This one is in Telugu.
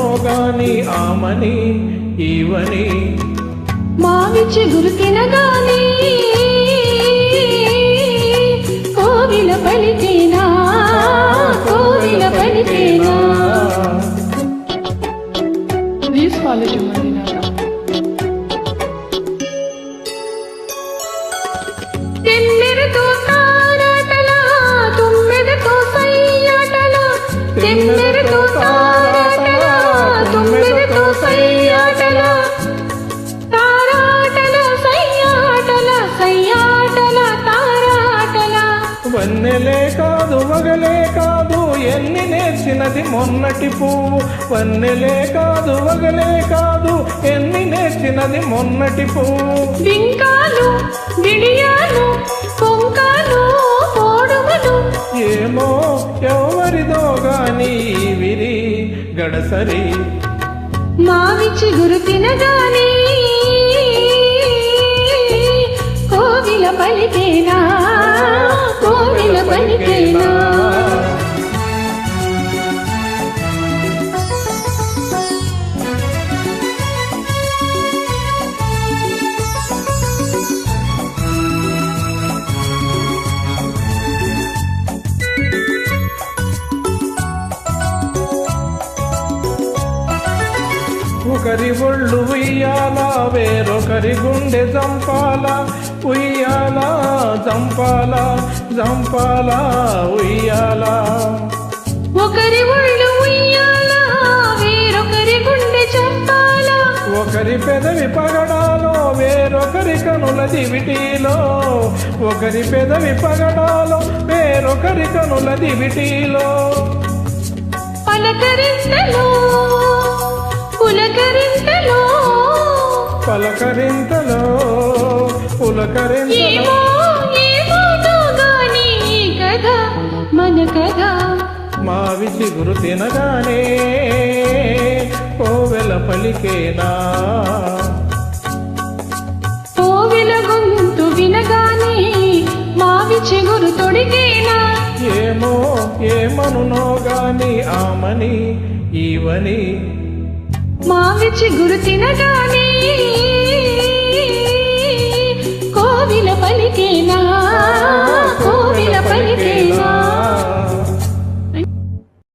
గాని ఆమని ఈవని. మావి చిగురు తినగానే కోవిల పలికేనా? కోవిల పలికేనా. తెమ్మెరతో తారాటల తుమ్మెదతో సయ్యాటల తెమ్మెరతో వన్నెలే కాదు వగలే కాదు ఎన్ని నేర్చినది మొన్నటి పువ్వు. వన్నెలే కాదు వగలే కాదు ఎన్ని నేర్చినది మొన్నటి పువ్వు. వింకాలు విడియాలు పోడుమలు ఏమో ఎవరిదో గాని విరి గడసరి. మావి చిగురు తినగానే కోవిల పలికేనా ఒకరి ఒళ్ళు ఉయ్యాల వేరొకరి గుండె జంపాల ఉయ్యాల జంపాల జంపాల ఉయ్యాల. ఒకరి ఒళ్ళు ఉయ్యాల వేరొకరి గుండె చంపాల. ఒకరి పెదవి పగడాలో వేరొకరి కనుల దివిటీలో. ఒకరి పెదవి పగడాలో వేరొకరి కనుల దివిటీలో. పులకరింతలో పలకరింతలో పులకరింతలో. మన కథ. మావి చిగురు తినగానే కోవెల పలికేనా? కోవిల గొంతు వినగానే మావి చిగురు తొడిగేనా? ఏమో ఏమనునో గాని ఆమని ఈవని. మావి చిగురు తినగానే పలికినా